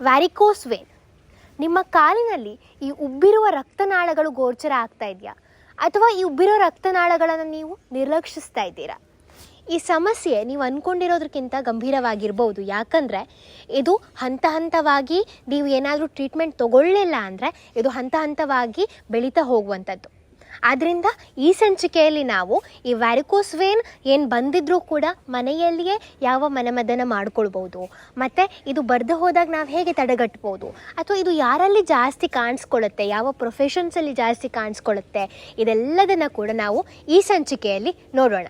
Varicose vane ನಿಮ್ಮ ಕಾಲಿನಲ್ಲಿ ಈ ಉಬ್ಬಿರುವ ರಕ್ತನಾಳಗಳು ಗೋಚರ ಆಗ್ತಾ ಇದೆಯಾ? ಅಥವಾ ಈ ಉಬ್ಬಿರೋ ರಕ್ತನಾಳಗಳನ್ನು ನೀವು ನಿರ್ಲಕ್ಷಿಸ್ತಾ ಇದ್ದೀರಾ? ಈ ಸಮಸ್ಯೆ ನೀವು ಅಂದ್ಕೊಂಡಿರೋದಕ್ಕಿಂತ ಗಂಭೀರವಾಗಿರ್ಬೋದು. ಯಾಕಂದರೆ ಇದು ಹಂತ ಹಂತವಾಗಿ ನೀವು ಏನಾದರೂ ಟ್ರೀಟ್ಮೆಂಟ್ ತಗೊಳ್ಳಿಲ್ಲ ಅಂದರೆ ಇದು ಹಂತ ಹಂತವಾಗಿ ಬೆಳೀತಾ ಹೋಗುವಂಥದ್ದು. ಆದ್ದರಿಂದ ಈ ಸಂಚಿಕೆಯಲ್ಲಿ ನಾವು ಈ ವ್ಯಾರಿಕೋಸ್ ವೇನ್ ಏನು ಬಂದಿದ್ರೂ ಕೂಡ ಮನೆಯಲ್ಲಿಯೇ ಯಾವ ಮನೆಮದ್ದನ್ನು ಮಾಡ್ಕೊಳ್ಬೋದು ಮತ್ತು ಇದು ಬರೆದು ಹೋದಾಗ ನಾವು ಹೇಗೆ ತಡೆಗಟ್ಬೋದು? ಅಥವಾ ಇದು ಯಾರಲ್ಲಿ ಜಾಸ್ತಿ ಕಾಣಿಸ್ಕೊಳ್ಳುತ್ತೆ ಯಾವ ಪ್ರೊಫೆಷನ್ಸಲ್ಲಿ ಜಾಸ್ತಿ ಕಾಣಿಸ್ಕೊಳ್ಳುತ್ತೆ ಇದೆಲ್ಲದನ್ನು ಕೂಡ ನಾವು ಈ ಸಂಚಿಕೆಯಲ್ಲಿ ನೋಡೋಣ.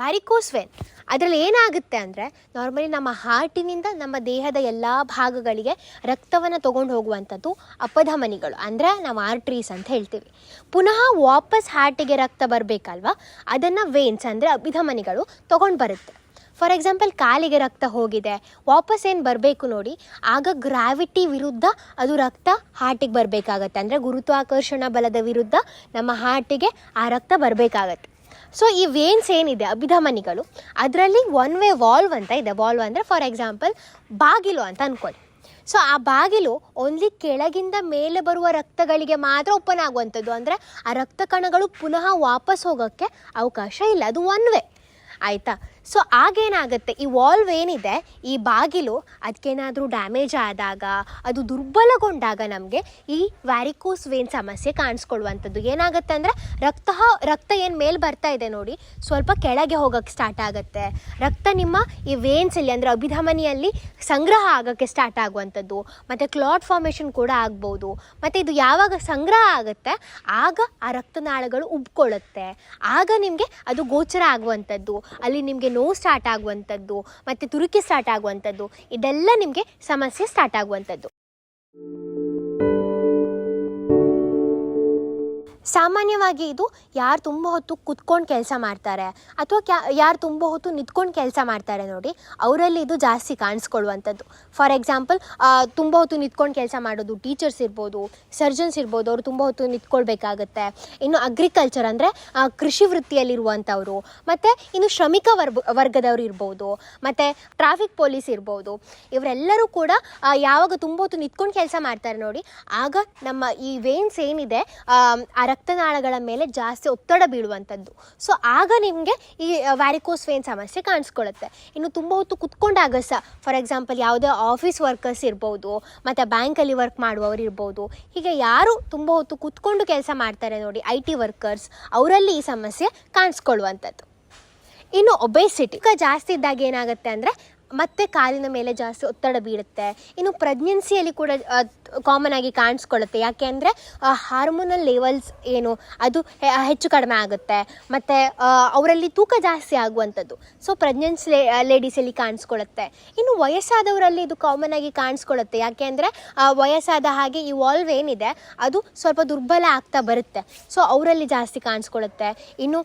ವ್ಯಾರಿಕೋಸ್ ವೇನ್ ಅದರಲ್ಲಿ ಏನಾಗುತ್ತೆ ಅಂದರೆ ನಾರ್ಮಲಿ ನಮ್ಮ ಹಾರ್ಟಿನಿಂದ ನಮ್ಮ ದೇಹದ ಎಲ್ಲ ಭಾಗಗಳಿಗೆ ರಕ್ತವನ್ನು ತೊಗೊಂಡು ಹೋಗುವಂಥದ್ದು ಅಪಧಮನಿಗಳು, ಅಂದರೆ ನಾವು ಆರ್ಟ್ರೀಸ್ ಅಂತ ಹೇಳ್ತೀವಿ. ಪುನಃ ವಾಪಸ್ ಹಾರ್ಟಿಗೆ ರಕ್ತ ಬರಬೇಕಲ್ವ? ಅದನ್ನು ವೇನ್ಸ್ ಅಂದರೆ ಅಭಿಧಮನಿಗಳು ತೊಗೊಂಡು ಬರುತ್ತೆ. ಫಾರ್ ಎಕ್ಸಾಂಪಲ್ ಕಾಲಿಗೆ ರಕ್ತ ಹೋಗಿದೆ, ವಾಪಸ್ ಏನು ಬರಬೇಕು ನೋಡಿ, ಆಗ ಗ್ರಾವಿಟಿ ವಿರುದ್ಧ ಅದು ರಕ್ತ ಹಾರ್ಟಿಗೆ ಬರಬೇಕಾಗತ್ತೆ. ಅಂದರೆ ಗುರುತ್ವಾಕರ್ಷಣ ಬಲದ ವಿರುದ್ಧ ನಮ್ಮ ಹಾರ್ಟಿಗೆ ಆ ರಕ್ತ ಬರಬೇಕಾಗತ್ತೆ. ಸೊ ಈ ವೇನ್ಸ್ ಏನಿದೆ, ಅಭಿಧಮನಿಗಳು, ಅದರಲ್ಲಿ ಒನ್ ವೇ ವಾಲ್ವ್ ಅಂತ ಇದೆ. ವಾಲ್ವ್ ಅಂದರೆ ಫಾರ್ ಎಕ್ಸಾಂಪಲ್ ಬಾಗಿಲು ಅಂತ ಅಂದ್ಕೊಳ್ಳಿ ಸೊ ಆ ಬಾಗಿಲು ಓನ್ಲಿ ಕೆಳಗಿಂದ ಮೇಲೆ ಬರುವ ರಕ್ತಗಳಿಗೆ ಮಾತ್ರ ಓಪನ್ ಆಗುವಂಥದ್ದು. ಅಂದರೆ, ಆ ರಕ್ತ ಕಣಗಳು ಪುನಃ ವಾಪಸ್ ಹೋಗೋಕ್ಕೆ ಅವಕಾಶ ಇಲ್ಲ. ಅದು ಒನ್ ವೇ ಆಯಿತಾ? ಸೊ ಆಗೇನಾಗುತ್ತೆ? ಈ ವಾಲ್ವ್ ಏನಿದೆ? ಈ ಬಾಗಿಲು ಅದಕ್ಕೇನಾದರೂ ಡ್ಯಾಮೇಜ್ ಆದಾಗ, ಅದು ದುರ್ಬಲಗೊಂಡಾಗ ನಮಗೆ ಈ ವ್ಯಾರಿಕೋಸ್ ವೇನ್ ಸಮಸ್ಯೆ ಕಾಣಿಸ್ಕೊಳ್ಳುವಂಥದ್ದು. ಏನಾಗುತ್ತೆ ಅಂದರೆ, ರಕ್ತ ರಕ್ತ ಏನು ಮೇಲೆ ಬರ್ತಾ ಇದೆ ನೋಡಿ, ಸ್ವಲ್ಪ ಕೆಳಗೆ ಹೋಗೋಕ್ಕೆ ಸ್ಟಾರ್ಟ್ ಆಗುತ್ತೆ. ರಕ್ತ ನಿಮ್ಮ ಈ ವೇನ್ಸಲ್ಲಿ ಅಂದರೆ ಅಭಿಧಮನಿಯಲ್ಲಿ ಸಂಗ್ರಹ ಆಗೋಕ್ಕೆ ಸ್ಟಾರ್ಟ್ ಆಗುವಂಥದ್ದು. ಮತ್ತು ಕ್ಲಾಟ್ ಫಾರ್ಮೇಷನ್ ಕೂಡ ಆಗ್ಬೋದು. ಮತ್ತು ಇದು ಯಾವಾಗ ಸಂಗ್ರಹ ಆಗುತ್ತೆ? ಆಗ ಆ ರಕ್ತನಾಳಗಳು ಉಬ್ಕೊಳ್ಳುತ್ತೆ. ಆಗ ನಿಮಗೆ ಅದು ಗೋಚರ ಆಗುವಂಥದ್ದು. ಅಲ್ಲಿ ನಿಮಗೆ ನೋವು ಸ್ಟಾರ್ಟ್ ಆಗುವಂಥದ್ದು ಮತ್ತು ತುರುಕಿ ಸ್ಟಾರ್ಟ್ ಆಗುವಂಥದ್ದು ಇದೆಲ್ಲ ನಿಮಗೆ ಸಮಸ್ಯೆ ಸ್ಟಾರ್ಟ್ ಆಗುವಂಥದ್ದು. ಸಾಮಾನ್ಯವಾಗಿ ಇದು ಯಾರು ತುಂಬ ಹೊತ್ತು ಕುತ್ಕೊಂಡು ಕೆಲಸ ಮಾಡ್ತಾರೆ ಅಥವಾ ಕ್ಯಾ ಯಾರು ತುಂಬ ಹೊತ್ತು ನಿಂತ್ಕೊಂಡು ಕೆಲಸ ಮಾಡ್ತಾರೆ ನೋಡಿ ಅವರಲ್ಲಿ ಇದು ಜಾಸ್ತಿ ಕಾಣಿಸ್ಕೊಳ್ಳುವಂಥದ್ದು. ಫಾರ್ ಎಕ್ಸಾಂಪಲ್ ತುಂಬ ಹೊತ್ತು ನಿಂತ್ಕೊಂಡು ಕೆಲಸ ಮಾಡೋದು ಟೀಚರ್ಸ್ ಇರ್ಬೋದು ಸರ್ಜನ್ಸ್ ಇರ್ಬೋದು ಅವರು ತುಂಬ ಹೊತ್ತು ನಿಂತ್ಕೊಳ್ಬೇಕಾಗತ್ತೆ. ಇನ್ನು ಅಗ್ರಿಕಲ್ಚರ್ ಅಂದರೆ ಕೃಷಿ ವೃತ್ತಿಯಲ್ಲಿರುವಂಥವರು ಮತ್ತು ಇನ್ನು ಶ್ರಮಿಕ ವರ್ಗ ವರ್ಗದವರು ಇರ್ಬೋದು ಮತ್ತು ಟ್ರಾಫಿಕ್ ಪೊಲೀಸ್ ಇರ್ಬೋದು ಇವರೆಲ್ಲರೂ ಕೂಡ ಯಾವಾಗ ತುಂಬ ಹೊತ್ತು ನಿಂತ್ಕೊಂಡು ಕೆಲಸ ಮಾಡ್ತಾರೆ ನೋಡಿ ಆಗ ನಮ್ಮ ಈ ವೇನ್ಸ್ ಏನಿದೆ ಆ, ರಕ್ತನಾಳಗಳ ಮೇಲೆ ಜಾಸ್ತಿ ಒತ್ತಡ ಬೀಳುವಂಥದ್ದು. ಸೊ ಆಗ ನಿಮಗೆ ಈ ವ್ಯಾರಿಕೋಸ್ ವೇನ್ ಸಮಸ್ಯೆ ಕಾಣಿಸ್ಕೊಳ್ಳುತ್ತೆ. ಇನ್ನು ತುಂಬ ಹೊತ್ತು ಕುತ್ಕೊಂಡಾಗ ಸಹ ಫಾರ್ ಎಕ್ಸಾಂಪಲ್ ಯಾವುದೇ ಆಫೀಸ್ ವರ್ಕರ್ಸ್ ಇರ್ಬೋದು, ಮತ್ತು ಬ್ಯಾಂಕಲ್ಲಿ ವರ್ಕ್ ಮಾಡುವವರು ಇರ್ಬೋದು, ಹೀಗೆ ಯಾರು ತುಂಬ ಹೊತ್ತು ಕುತ್ಕೊಂಡು ಕೆಲಸ ಮಾಡ್ತಾರೆ ನೋಡಿ ಐ ಟಿ ವರ್ಕರ್ಸ್ ಅವರಲ್ಲಿ ಈ ಸಮಸ್ಯೆ ಕಾಣಿಸ್ಕೊಳ್ಳುವಂಥದ್ದು. ಇನ್ನು ಒಬೆಸಿಟಿ ಜಾಸ್ತಿ ಇದ್ದಾಗ ಏನಾಗುತ್ತೆ ಅಂದರೆ ಮತ್ತೆ ಕಾಲಿನ ಮೇಲೆ ಜಾಸ್ತಿ ಒತ್ತಡ ಬೀಳುತ್ತೆ. ಇನ್ನು ಪ್ರೆಗ್ನೆನ್ಸಿಯಲ್ಲಿ ಕೂಡ ಕಾಮನ್ ಆಗಿ ಕಾಣಿಸ್ಕೊಳ್ಳುತ್ತೆ. ಯಾಕೆ ಅಂದರೆ ಹಾರ್ಮೋನಲ್ ಲೆವೆಲ್ಸ್ ಏನು, ಅದು ಹೆಚ್ಚು ಕಡಿಮೆ ಆಗುತ್ತೆ. ಮತ್ತು ಅವರಲ್ಲಿ ತೂಕ ಜಾಸ್ತಿ ಆಗುವಂಥದ್ದು. ಸೊ ಪ್ರೆಗ್ನೆನ್ಸಿ ಲೇಡೀಸಲ್ಲಿ ಕಾಣಿಸ್ಕೊಳ್ಳುತ್ತೆ. ಇನ್ನು ವಯಸ್ಸಾದವರಲ್ಲಿ ಇದು ಕಾಮನ್ ಆಗಿ ಕಾಣಿಸ್ಕೊಳ್ಳುತ್ತೆ. ಯಾಕೆ ಅಂದರೆ ವಯಸ್ಸಾದ ಹಾಗೆ ಈ ವಾಲ್ವ್ ಏನಿದೆ, ಅದು ಸ್ವಲ್ಪ ದುರ್ಬಲ ಆಗ್ತಾ ಬರುತ್ತೆ. ಸೊ ಅವರಲ್ಲಿ ಜಾಸ್ತಿ ಕಾಣಿಸ್ಕೊಳ್ಳುತ್ತೆ. ಇನ್ನು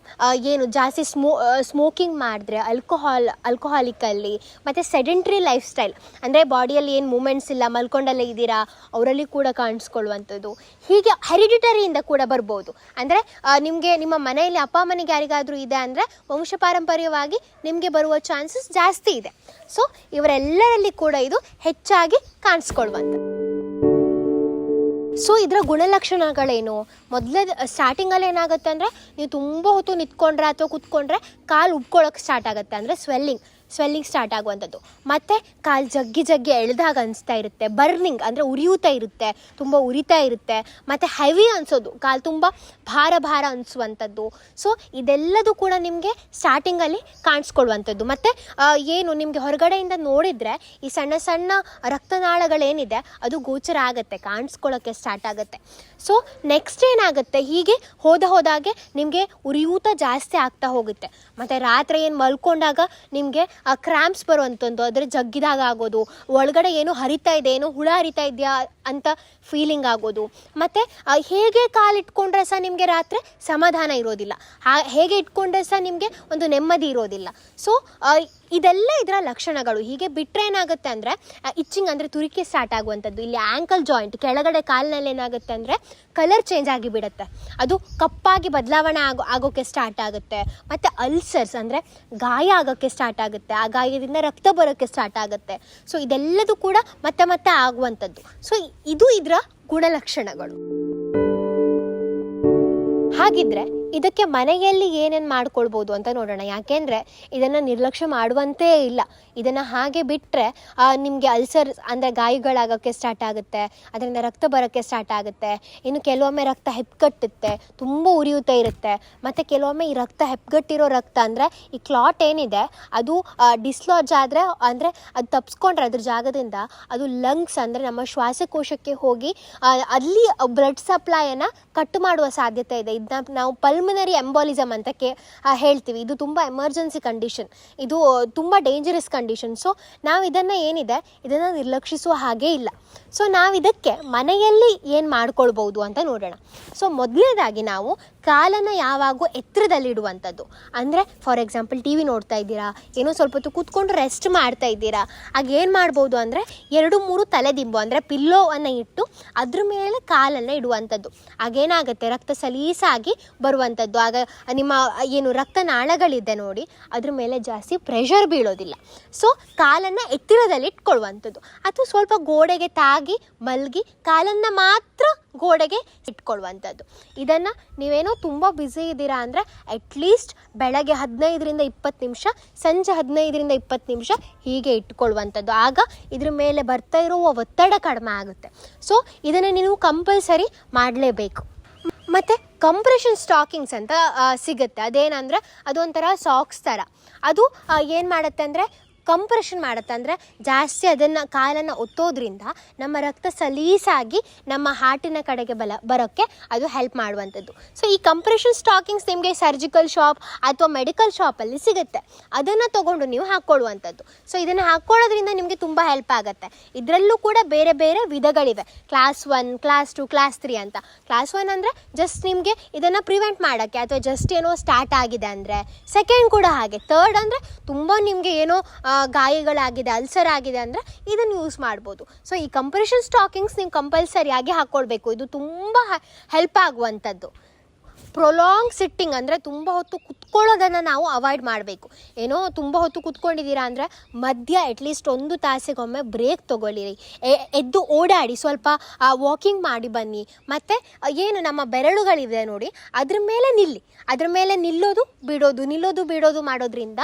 ಏನು ಜಾಸ್ತಿ ಸ್ಮೋ ಸ್ಮೋಕಿಂಗ್ ಮಾಡಿದ್ರೆ ಅಲ್ಕೋಹಾಲ್ ಅಲ್ಕೋಹಾಲಿಕಲ್ಲಿ ಮತ್ತು ಸೆಡೆಂಟ್ರಿ ಲೈಫ್ ಸ್ಟೈಲ್ ಅಂದರೆ ಬಾಡಿಯಲ್ಲಿ ಏನು ಮೂಮೆಂಟ್ಸ್ ಇಲ್ಲ, ಮಲ್ಕೊಂಡಲ್ಲೇ ಇದ್ದೀರಾ, ಅವರಲ್ಲಿ ಕೂಡ ಕಾಣಿಸ್ಕೊಳ್ಳುವಂಥದ್ದು. ಹೀಗೆ ಹೆರಿಡಿಟರಿಯಿಂದ ಕೂಡ ಬರ್ಬೋದು. ಅಂದರೆ ನಿಮಗೆ ನಿಮ್ಮ ಮನೆಯಲ್ಲಿ ಅಪ್ಪ ಅಮ್ಮನಿಗೆ ಯಾರಿಗಾದರೂ ಇದೆ ಅಂದರೆ ವಂಶ ಪಾರಂಪರ್ಯವಾಗಿ ನಿಮಗೆ ಬರುವ ಚಾನ್ಸಸ್ ಜಾಸ್ತಿ ಇದೆ. ಸೊ ಇವರೆಲ್ಲರಲ್ಲಿ ಕೂಡ ಇದು ಹೆಚ್ಚಾಗಿ ಕಾಣಿಸ್ಕೊಳ್ಳುವಂಥದ್ದು. ಸೊ ಇದರ ಗುಣಲಕ್ಷಣಗಳೇನು? ಮೊದಲೇ ಸ್ಟಾರ್ಟಿಂಗಲ್ಲಿ ಏನಾಗುತ್ತೆ ಅಂದರೆ ನೀವು ತುಂಬ ಹೊತ್ತು ನಿಂತ್ಕೊಂಡ್ರೆ ಅಥವಾ ಕೂತ್ಕೊಂಡ್ರೆ ಕಾಲು ಉಬ್ಕೊಳ್ಳೋಕೆ ಸ್ಟಾರ್ಟ್ ಆಗುತ್ತೆ. ಅಂದರೆ ಸ್ವೆಲ್ಲಿಂಗ್ ಸ್ವೆಲ್ಲಿಂಗ್ ಸ್ಟಾರ್ಟ್ ಆಗುವಂಥದ್ದು. ಮತ್ತು ಕಾಲು ಜಗ್ಗಿ ಜಗ್ಗಿ ಎಳೆದಾಗ ಅನಿಸ್ತಾ ಇರುತ್ತೆ. ಬರ್ನಿಂಗ್ ಅಂದರೆ ಉರಿಯುತ್ತಾ ಇರುತ್ತೆ. ತುಂಬ ಉರಿತಾ ಇರುತ್ತೆ. ಮತ್ತು ಹೆವಿ ಅನಿಸೋದು. ಕಾಲು ತುಂಬ ಭಾರ ಭಾರ ಅನಿಸುವಂಥದ್ದು. ಸೊ ಇದೆಲ್ಲದೂ ಕೂಡ ನಿಮಗೆ ಸ್ಟಾರ್ಟಿಂಗಲ್ಲಿ ಕಾಣಿಸ್ಕೊಳ್ಳುವಂಥದ್ದು ಮತ್ತು ಏನು ನಿಮಗೆ ಹೊರಗಡೆಯಿಂದ ನೋಡಿದರೆ ಈ ಸಣ್ಣ ಸಣ್ಣ ರಕ್ತನಾಳಗಳೇನಿದೆ, ಅದು ಗೋಚರ ಆಗುತ್ತೆ. ಕಾಣಿಸ್ಕೊಳ್ಳೋಕ್ಕೆ ಸ್ಟಾರ್ಟ್ ಆಗುತ್ತೆ. ಸೊ ನೆಕ್ಸ್ಟ್ ಏನಾಗುತ್ತೆ? ಹೀಗೆ ಹೋದ ಹೋದಾಗೆ ನಿಮಗೆ ಉರಿಯೂತ ಜಾಸ್ತಿ ಆಗ್ತಾ ಹೋಗುತ್ತೆ. ಮತ್ತು ರಾತ್ರಿ ಏನು ಮಲ್ಕೊಂಡಾಗ ನಿಮಗೆ ಕ್ರ್ಯಾಂಪ್ಸ್ ಬರುವಂಥದ್ದು ಅದರ ಜಗ್ಗಿದಾಗ ಆಗೋದು, ಒಳಗಡೆ ಏನು ಹರಿತಾ ಇದೆ, ಏನು ಹುಳ ಹರಿತಾ ಇದೆಯಾ ಅಂತ ಫೀಲಿಂಗ್ ಆಗೋದು. ಮತ್ತು ಹೇಗೆ ಕಾಲಿಟ್ಕೊಂಡ್ರೆ ಸಹ ನಿಮಗೆ ರಾತ್ರಿ ಸಮಾಧಾನ ಇರೋದಿಲ್ಲ. ಹೇಗೆ ಇಟ್ಕೊಂಡ್ರೆ ಸಹ ನಿಮಗೆ ಒಂದು ನೆಮ್ಮದಿ ಇರೋದಿಲ್ಲ. ಸೊ ಇದೆಲ್ಲ ಇದರ ಲಕ್ಷಣಗಳು. ಹೀಗೆ ಬಿಟ್ಟರೆ ಏನಾಗುತ್ತೆ ಅಂದರೆ ಇಚ್ಚಿಂಗ್ ಅಂದರೆ ತುರಿಕೆ ಸ್ಟಾರ್ಟ್ ಆಗುವಂಥದ್ದು. ಇಲ್ಲಿ ಆ್ಯಂಕಲ್ ಜಾಯಿಂಟ್ ಕೆಳಗಡೆ ಕಾಲಿನಲ್ಲಿ ಏನಾಗುತ್ತೆ ಅಂದರೆ ಕಲರ್ ಚೇಂಜ್ ಆಗಿಬಿಡುತ್ತೆ ಅದು ಕಪ್ಪಾಗಿ ಬದಲಾವಣೆ ಆಗೋ ಆಗೋಕ್ಕೆ ಸ್ಟಾರ್ಟ್ ಆಗುತ್ತೆ. ಮತ್ತು ಅಲ್ಸರ್ಸ್ ಅಂದರೆ ಗಾಯ ಆಗೋಕ್ಕೆ ಸ್ಟಾರ್ಟ್ ಆಗುತ್ತೆ. ಆ ಗಾಯದಿಂದ ರಕ್ತ ಬರೋಕ್ಕೆ ಸ್ಟಾರ್ಟ್ ಆಗುತ್ತೆ. ಸೊ ಇದೆಲ್ಲದೂ ಕೂಡ ಮತ್ತೆ ಮತ್ತೆ ಆಗುವಂಥದ್ದು. ಸೊ ಇದು ಇದರ ಗುಣಲಕ್ಷಣಗಳು. ಹಾಗಿದ್ರೆ ಇದಕ್ಕೆ ಮನೆಯಲ್ಲಿ ಏನೇನು ಮಾಡ್ಕೊಳ್ಬೋದು ಅಂತ ನೋಡೋಣ. ಯಾಕೆಂದರೆ ಇದನ್ನು ನಿರ್ಲಕ್ಷ್ಯ ಮಾಡುವಂತೇ ಇಲ್ಲ. ಇದನ್ನು ಹಾಗೆ ಬಿಟ್ಟರೆ ನಿಮಗೆ ಅಲ್ಸರ್ ಅಂದರೆ ಗಾಯಗಳಾಗೋಕ್ಕೆ ಸ್ಟಾರ್ಟ್ ಆಗುತ್ತೆ. ಅದರಿಂದ ರಕ್ತ ಬರೋಕ್ಕೆ ಸ್ಟಾರ್ಟ್ ಆಗುತ್ತೆ. ಇನ್ನು ಕೆಲವೊಮ್ಮೆ ರಕ್ತ ಹೆಪ್ಪುಗಟ್ಟುತ್ತೆ ತುಂಬ ಉರಿಯುತ್ತಾ ಇರುತ್ತೆ. ಮತ್ತು ಕೆಲವೊಮ್ಮೆ ಈ ರಕ್ತ ಹೆಪ್ಪುಗಟ್ಟಿರೋ ರಕ್ತ ಅಂದರೆ ಈ ಕ್ಲಾಟ್ ಏನಿದೆ, ಅದು ಡಿಸ್ಲಾಜ್ ಆದರೆ ಅಂದರೆ ಅದು ತಪ್ಸ್ಕೊಂಡ್ರೆ ಅದ್ರ ಜಾಗದಿಂದ ಅದು ಲಂಗ್ಸ್ ಅಂದರೆ ನಮ್ಮ ಶ್ವಾಸಕೋಶಕ್ಕೆ ಹೋಗಿ ಅಲ್ಲಿ ಬ್ಲಡ್ ಸಪ್ಲೈಯನ್ನು ಕಟ್ ಮಾಡುವ ಸಾಧ್ಯತೆ ಇದೆ. ಇದನ್ನ ನಾವು ಪಲ್ಮನರಿ ಎಂಬಾಲಿಸಮ್ ಅಂತಕ್ಕೆ ಹೇಳ್ತೀವಿ. ಇದು ತುಂಬ ಎಮರ್ಜೆನ್ಸಿ ಕಂಡೀಷನ್ ಇದು ತುಂಬ ಡೇಂಜರಸ್ ಕಂಡೀಷನ್ ಸೊ ನಾವು ಇದನ್ನು ಏನಿದೆ, ಇದನ್ನು ನಿರ್ಲಕ್ಷಿಸುವ ಹಾಗೆ ಇಲ್ಲ. ಸೊ ನಾವು ಇದಕ್ಕೆ ಮನೆಯಲ್ಲಿ ಏನು ಮಾಡ್ಕೊಳ್ಬೋದು ಅಂತ ನೋಡೋಣ. ಸೊ ಮೊದಲನೇದಾಗಿ ನಾವು ಕಾಲನ್ನು ಯಾವಾಗೂ ಎತ್ತರದಲ್ಲಿಡುವಂಥದ್ದು. ಅಂದರೆ ಫಾರ್ ಎಕ್ಸಾಂಪಲ್ ಟಿ ವಿ ನೋಡ್ತಾ ಇದ್ದೀರಾ, ಏನೋ ಸ್ವಲ್ಪ ಹೊತ್ತು ಕೂತ್ಕೊಂಡು ರೆಸ್ಟ್ ಮಾಡ್ತಾ ಇದ್ದೀರಾ, ಆಗ ಏನು ಮಾಡ್ಬೋದು ಅಂದರೆ, ಎರಡು, ಮೂರು ತಲೆದಿಂಬು, ಅಂದರೆ ಪಿಲ್ಲೋವನ್ನು ಇಟ್ಟು ಅದ್ರ ಮೇಲೆ ಕಾಲನ್ನು ಇಡುವಂಥದ್ದು. ಆಗೇನಾಗುತ್ತೆ ರಕ್ತ ಸಲೀಸಾಗಿ ಬರುವಂಥದ್ದು ಆಗ ನಿಮ್ಮ ಏನು ರಕ್ತನಾಳಗಳಿದೆ ನೋಡಿ, ಅದ್ರ ಮೇಲೆ ಜಾಸ್ತಿ ಪ್ರೆಷರ್ ಬೀಳೋದಿಲ್ಲ. ಸೊ ಕಾಲನ್ನು ಎತ್ತಿರದಲ್ಲಿ ಇಟ್ಕೊಳ್ಳುವಂಥದ್ದು. ಅಥವಾ ಸ್ವಲ್ಪ ಗೋಡೆಗೆ ತಾಗಿ, ಮಲಗಿ, ಕಾಲನ್ನು ಮಾತ್ರ ಗೋಡೆಗೆ ಇಟ್ಕೊಳ್ಳುವಂಥದ್ದು. ಇದನ್ನು ನೀವೇನೋ ತುಂಬ ಬ್ಯುಸಿ ಇದ್ದೀರಾ ಅಂದರೆ ಅಟ್ಲೀಸ್ಟ್ ಬೆಳಗ್ಗೆ ಹದಿನೈದರಿಂದ ಇಪ್ಪತ್ತು ನಿಮಿಷ, ಸಂಜೆ ಹದಿನೈದರಿಂದ ಇಪ್ಪತ್ತು ನಿಮಿಷ ಹೀಗೆ ಇಟ್ಕೊಳ್ಳುವಂಥದ್ದು. ಆಗ ಇದ್ರ ಮೇಲೆ ಬರ್ತಾ ಇರುವ ಒತ್ತಡ ಕಡಿಮೆ ಆಗುತ್ತೆ. ಸೊ ಇದನ್ನು ನೀವು ಕಂಪಲ್ಸರಿ ಮಾಡಲೇಬೇಕು. ಮತ್ತು ಕಂಪ್ರೆಷನ್ ಸ್ಟಾಕಿಂಗ್ಸ್ ಅಂತ ಸಿಗುತ್ತೆ. ಅದೇನಂದರೆ ಅದೊಂಥರ ಸಾಕ್ಸ್ ಥರ. ಅದು ಏನು ಮಾಡುತ್ತೆ ಅಂದರೆ ಕಂಪ್ರೆಷನ್ ಮಾಡುತ್ತೆ ಅಂದರೆ ಜಾಸ್ತಿ ಅದನ್ನು ಕಾಲನ್ನು ಒತ್ತೋದ್ರಿಂದ ನಮ್ಮ ರಕ್ತ ಸಲೀಸಾಗಿ ನಮ್ಮ ಹಾರ್ಟಿನ ಕಡೆಗೆ ಬಲ, ಬರೋಕ್ಕೆ ಅದು ಹೆಲ್ಪ್ ಮಾಡುವಂಥದ್ದು. ಸೊ ಈ ಕಂಪ್ರೆಷನ್ ಸ್ಟಾಕಿಂಗ್ಸ್ ನಿಮಗೆ ಸರ್ಜಿಕಲ್ ಶಾಪ್ ಅಥವಾ ಮೆಡಿಕಲ್ ಶಾಪಲ್ಲಿ ಸಿಗುತ್ತೆ. ಅದನ್ನು ತೊಗೊಂಡು ನೀವು ಹಾಕ್ಕೊಳ್ಳುವಂಥದ್ದು ಸೊ ಇದನ್ನು ಹಾಕ್ಕೊಳ್ಳೋದ್ರಿಂದ ನಿಮಗೆ ತುಂಬ ಹೆಲ್ಪ್ ಆಗುತ್ತೆ. ಇದರಲ್ಲೂ ಕೂಡ ಬೇರೆ ಬೇರೆ ವಿಧಗಳಿವೆ. Class one class two class three ಅಂತ. ಕ್ಲಾಸ್ ಒನ್ ಅಂದರೆ ಜಸ್ಟ್ ನಿಮಗೆ ಇದನ್ನು ಪ್ರಿವೆಂಟ್ ಮಾಡೋಕ್ಕೆ ಅಥವಾ ಜಸ್ಟ್ ಏನೋ ಸ್ಟಾರ್ಟ್ ಆಗಿದೆ ಅಂದರೆ ಸೆಕೆಂಡ್ ಕೂಡ ಹಾಗೆ. ತರ್ಡ್ ಅಂದರೆ ತುಂಬ ನಿಮಗೆ ಏನೋ ಗಾಯಗಳಾಗಿದೆ ಅಲ್ಸರ್ ಆಗಿದೆ ಅಂದರೆ ಇದನ್ನು ಯೂಸ್ ಮಾಡ್ಬೋದು. ಸೊ ಈ ಕಂಪ್ರೆಷನ್ ಸ್ಟಾಕಿಂಗ್ಸ್ ನೀವು ಕಂಪಲ್ಸರಿಯಾಗಿ ಹಾಕ್ಕೊಳ್ಬೇಕು ಇದು ತುಂಬ ಹೆಲ್ಪ್ ಆಗುವಂಥದ್ದು. ಪ್ರೊಲಾಂಗ್ ಸಿಟ್ಟಿಂಗ್ ಅಂದರೆ ತುಂಬ ಹೊತ್ತು ಕುತ್ಕೊಳ್ಳೋದನ್ನು ನಾವು ಅವಾಯ್ಡ್ ಮಾಡಬೇಕು. ಏನೋ ತುಂಬ ಹೊತ್ತು ಕುತ್ಕೊಂಡಿದ್ದೀರಾ ಅಂದರೆ ಮಧ್ಯ ಅಟ್ಲೀಸ್ಟ್ ಒಂದು ತಾಸಿಗೊಮ್ಮೆ ಬ್ರೇಕ್ ತೊಗೊಳ್ಳಿರಿ. ಎದ್ದು ಓಡಾಡಿ, ಸ್ವಲ್ಪ ವಾಕಿಂಗ್ ಮಾಡಿ ಬನ್ನಿ. ಮತ್ತು ಏನು ನಮ್ಮ ಬೆರಳುಗಳಿದೆ ನೋಡಿ, ಅದ್ರ ಮೇಲೆ ನಿಲ್ಲಿ. ಅದ್ರ ಮೇಲೆ ನಿಲ್ಲೋದು, ಬಿಡೋದು ನಿಲ್ಲೋದು, ಬಿಡೋದು ಮಾಡೋದ್ರಿಂದ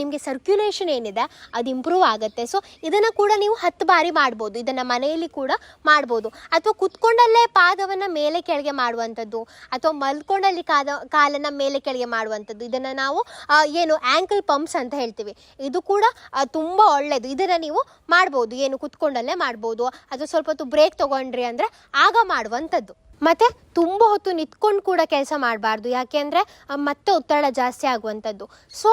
ನಿಮಗೆ ಸರ್ಕ್ಯುಲೇಷನ್ ಏನಿದೆ, ಅದು ಇಂಪ್ರೂವ್ ಆಗುತ್ತೆ. ಸೊ ಇದನ್ನು ಕೂಡ ನೀವು ಹತ್ತು ಬಾರಿ ಮಾಡ್ಬೋದು. ಇದನ್ನು ಮನೆಯಲ್ಲಿ ಕೂಡ ಮಾಡ್ಬೋದು. ಅಥವಾ ಕುತ್ಕೊಂಡಲ್ಲೇ ಪಾದವನ್ನು ಮೇಲೆ ಕೆಳಗೆ ಮಾಡುವಂಥದ್ದು, ಅಥವಾ ಮಲ್ಕೊಂಡಲ್ಲಿ ಕಾದ ಕಾಲನ್ನ ಮೇಲೆ ಕೆಳಗೆ ಮಾಡುವಂಥದ್ದು. ಇದನ್ನ ನಾವು ಏನು ಆ್ಯಂಕಲ್ ಪಂಪ್ಸ್ ಅಂತ ಹೇಳ್ತೀವಿ. ಇದು ಕೂಡ ತುಂಬಾ ಒಳ್ಳೆಯದು ಇದನ್ನು ನೀವು ಮಾಡ್ಬೋದು. ಏನು ಕುತ್ಕೊಂಡಲ್ಲೇ ಮಾಡ್ಬೋದು. ಅದು ಸ್ವಲ್ಪ ಹೊತ್ತು ಬ್ರೇಕ್ ತಗೊಂಡ್ರಿ ಅಂದರೆ ಆಗ ಮಾಡುವಂಥದ್ದು. ಮತ್ತು ತುಂಬ ಹೊತ್ತು ನಿಂತ್ಕೊಂಡು ಕೂಡ ಕೆಲಸ ಮಾಡಬಾರ್ದು. ಯಾಕೆ ಅಂದರೆ ಮತ್ತೆ ಒತ್ತಡ ಜಾಸ್ತಿ ಆಗುವಂಥದ್ದು. ಸೊ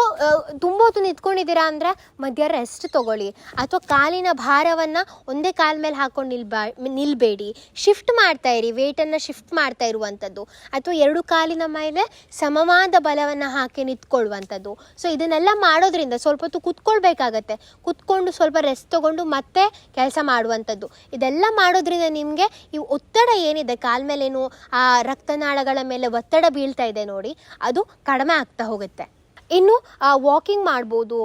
ತುಂಬ ಹೊತ್ತು ನಿಂತ್ಕೊಂಡಿದ್ದೀರಾ ಅಂದರೆ ಮಧ್ಯ ರೆಸ್ಟ್ ತೊಗೊಳ್ಳಿ. ಅಥವಾ ಕಾಲಿನ ಭಾರವನ್ನು ಒಂದೇ ಕಾಲ ಮೇಲೆ ಹಾಕ್ಕೊಂಡು ನಿಲ್ಬಾ ನಿಲ್ಲಬೇಡಿ ಶಿಫ್ಟ್ ಮಾಡ್ತಾ ಇರಿ ವೇಟನ್ನು ಶಿಫ್ಟ್ ಮಾಡ್ತಾ ಇರುವಂಥದ್ದು. ಅಥವಾ ಎರಡು ಕಾಲಿನ ಮೇಲೆ ಸಮವಾದ ಬಲವನ್ನು ಹಾಕಿ ನಿಂತ್ಕೊಳ್ಳುವಂಥದ್ದು. ಸೊ ಇದನ್ನೆಲ್ಲ ಮಾಡೋದ್ರಿಂದ ಸ್ವಲ್ಪ ಹೊತ್ತು ಕುತ್ಕೊಳ್ಬೇಕಾಗತ್ತೆ. ಕುತ್ಕೊಂಡು ಸ್ವಲ್ಪ ರೆಸ್ಟ್ ತೊಗೊಂಡು ಮತ್ತೆ ಕೆಲಸ ಮಾಡುವಂಥದ್ದು. ಇದೆಲ್ಲ ಮಾಡೋದ್ರಿಂದ ನಿಮಗೆ ಈ ಒತ್ತಡ ಏನಿದೆ, ಕಾಲ ಮೇಲೇನು ಆ ರಕ್ತನಾಳಗಳ ಮೇಲೆ ಒತ್ತಡ ಬೀಳ್ತಾ ಇದೆ ನೋಡಿ ಅದು ಕಡಿಮೆ ಆಗ್ತಾ ಹೋಗುತ್ತೆ. ಇನ್ನು ವಾಕಿಂಗ್ ಮಾಡ್ಬೋದು.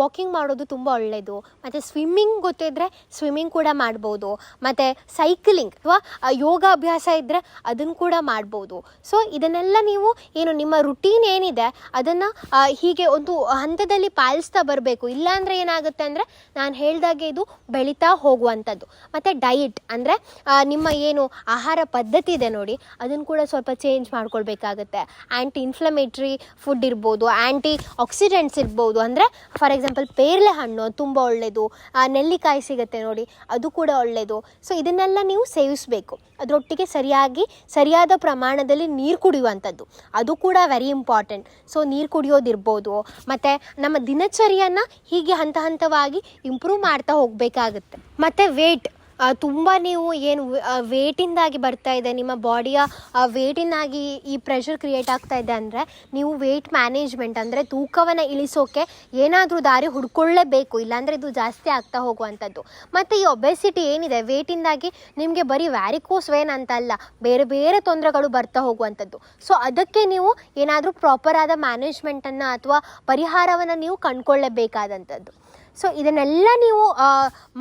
ವಾಕಿಂಗ್ ಮಾಡೋದು ತುಂಬ ಒಳ್ಳೆಯದು ಮತ್ತು ಸ್ವಿಮ್ಮಿಂಗ್ ಗೊತ್ತಿದ್ದರೆ ಸ್ವಿಮ್ಮಿಂಗ್ ಕೂಡ ಮಾಡ್ಬೋದು. ಮತ್ತು ಸೈಕ್ಲಿಂಗ್ ಅಥವಾ ಯೋಗಾಭ್ಯಾಸ ಇದ್ದರೆ ಅದನ್ನು ಕೂಡ ಮಾಡ್ಬೋದು. ಸೊ ಇದನ್ನೆಲ್ಲ ನೀವು ಏನು ನಿಮ್ಮ ರುಟೀನ್ ಏನಿದೆ, ಅದನ್ನು ಹೀಗೆ ಒಂದು ಹಂತದಲ್ಲಿ ಪಾಲಿಸ್ತಾ ಬರಬೇಕು. ಇಲ್ಲಾಂದರೆ ಏನಾಗುತ್ತೆ ಅಂದರೆ, ನಾನು ಹೇಳ್ದಾಗೆ ಇದು ಬೆಳೀತಾ ಹೋಗುವಂಥದ್ದು. ಮತ್ತು ಡಯಟ್ ಅಂದರೆ ನಿಮ್ಮ ಏನು ಆಹಾರ ಪದ್ಧತಿ ಇದೆ ನೋಡಿ ಅದನ್ನು ಕೂಡ ಸ್ವಲ್ಪ ಚೇಂಜ್ ಮಾಡ್ಕೊಳ್ಬೇಕಾಗತ್ತೆ. ಆ್ಯಂಟಿ ಇನ್ಫ್ಲಮೇಟ್ರಿ ಫುಡ್ ಇರ್ಬೋದು ಆ್ಯಂಟಿ ಆಕ್ಸಿಡೆಂಟ್ಸ್ ಇರ್ಬೋದು. ಅಂದರೆ ಫಾರ್ ಎಕ್ಸಾಂಪಲ್ ಪೇರ್ಲೆ ಹಣ್ಣು ತುಂಬ ಒಳ್ಳೆಯದು ನೆಲ್ಲಿಕಾಯಿ ಸಿಗುತ್ತೆ ನೋಡಿ, ಅದು ಕೂಡ ಒಳ್ಳೆಯದು ಸೊ ಇದನ್ನೆಲ್ಲ ನೀವು ಸೇವಿಸಬೇಕು. ಅದರೊಟ್ಟಿಗೆ ಸರಿಯಾಗಿ, ಸರಿಯಾದ ಪ್ರಮಾಣದಲ್ಲಿ ನೀರು ಕುಡಿಯುವಂಥದ್ದು. ಅದು ಕೂಡ ವೆರಿ ಇಂಪಾರ್ಟೆಂಟ್ ಸೊ ನೀರು ಕುಡಿಯೋದಿರ್ಬೋದು. ಮತ್ತು, ನಮ್ಮ ದಿನಚರಿಯನ್ನು ಹೀಗೆ ಹಂತ ಹಂತವಾಗಿ ಇಂಪ್ರೂವ್ ಮಾಡ್ತಾ ಹೋಗಬೇಕಾಗುತ್ತೆ. ಮತ್ತು ವೇಟ್ ತುಂಬ ನೀವು ಏನು ವೇಟಿಂದಾಗಿ ಬರ್ತಾ ಇದೆ, ನಿಮ್ಮ ಬಾಡಿಯ ವೇಟಿಂದಾಗಿ ಈ ಪ್ರೆಷರ್ ಕ್ರಿಯೇಟ್ ಆಗ್ತಾ ಇದೆ ಅಂದರೆ ನೀವು ವೇಟ್ ಮ್ಯಾನೇಜ್ಮೆಂಟ್ ಅಂದರೆ ತೂಕವನ್ನು ಇಳಿಸೋಕೆ ಏನಾದರೂ ದಾರಿ ಹುಡ್ಕೊಳ್ಳೇಬೇಕು, ಇಲ್ಲಾಂದರೆ ಇದು ಜಾಸ್ತಿ ಆಗ್ತಾ ಹೋಗುವಂಥದ್ದು. ಮತ್ತು ಈ ಒಬೆಸಿಟಿ ಏನಿದೆ ವೇಟಿಂದಾಗಿ ನಿಮಗೆ ಬರೀ ವ್ಯಾರಿಕೋಸ್ ವೇನ್ ಅಂತ ಅಲ್ಲ, ಬೇರೆ ಬೇರೆ ತೊಂದರೆಗಳು ಬರ್ತಾ ಹೋಗುವಂಥದ್ದು. ಸೊ ಅದಕ್ಕೆ ನೀವು ಏನಾದರೂ ಪ್ರಾಪರ್ ಆದ ಮ್ಯಾನೇಜ್ಮೆಂಟನ್ನು ಅಥವಾ ಪರಿಹಾರವನ್ನು ನೀವು ಕಂಡುಕೊಳ್ಳೇಬೇಕಾದಂಥದ್ದು. ಸೊ ಇದನ್ನೆಲ್ಲ ನೀವು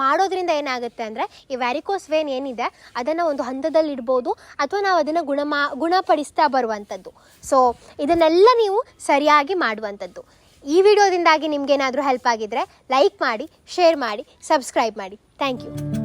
ಮಾಡೋದ್ರಿಂದ ಏನಾಗುತ್ತೆ ಅಂದರೆ, ಈ ವ್ಯಾರಿಕೋಸ್ ವೇನ್ ಏನಿದೆ, ಅದನ್ನು ಒಂದು ಹಂತದಲ್ಲಿ ಇಡ್ಬೋದು, ಅಥವಾ ನಾವು ಅದನ್ನು ಗುಣಮಾ, ಗುಣಪಡಿಸ್ತಾ ಬರುವಂಥದ್ದು ಸೊ ಇದನ್ನೆಲ್ಲ ನೀವು ಸರಿಯಾಗಿ ಮಾಡುವಂಥದ್ದು ಈ ವಿಡಿಯೋದಿಂದಾಗಿ ನಿಮಗೇನಾದರೂ ಹೆಲ್ಪ್ ಆಗಿದ್ದರೆ ಲೈಕ್ ಮಾಡಿ ಶೇರ್ ಮಾಡಿ ಸಬ್ಸ್ಕ್ರೈಬ್ ಮಾಡಿ. Thank you